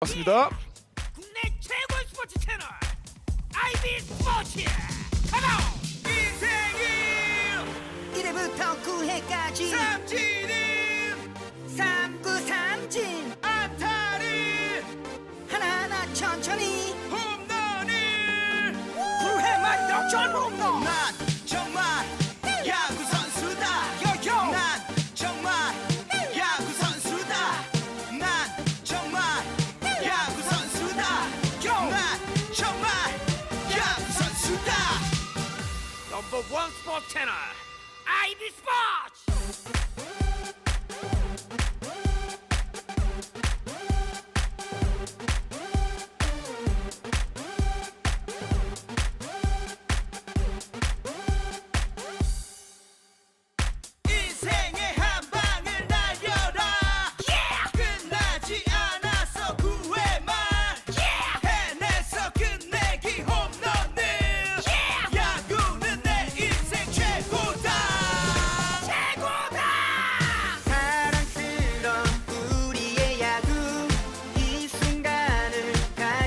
맞습니다. 국내 최고 스포츠 채널 아이비 스포츠. 채널 이세일 1회부터 9회까지. 삼지 for one sports tenor. I dispatch! Sports!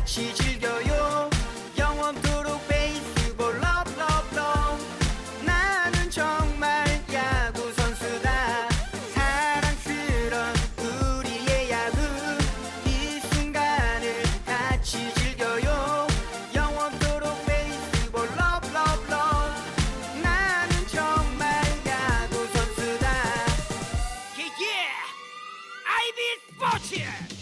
즐겨요. 영원토록 베이스볼 럽럽럽 나는 정말 야구 선수다. 사랑스런 우리 야구. 이 순간을 같이 즐겨요. 영원토록 베이스볼 럽럽럽 나는 정말 야구 선수다. Yeah, 아이비 스포츠!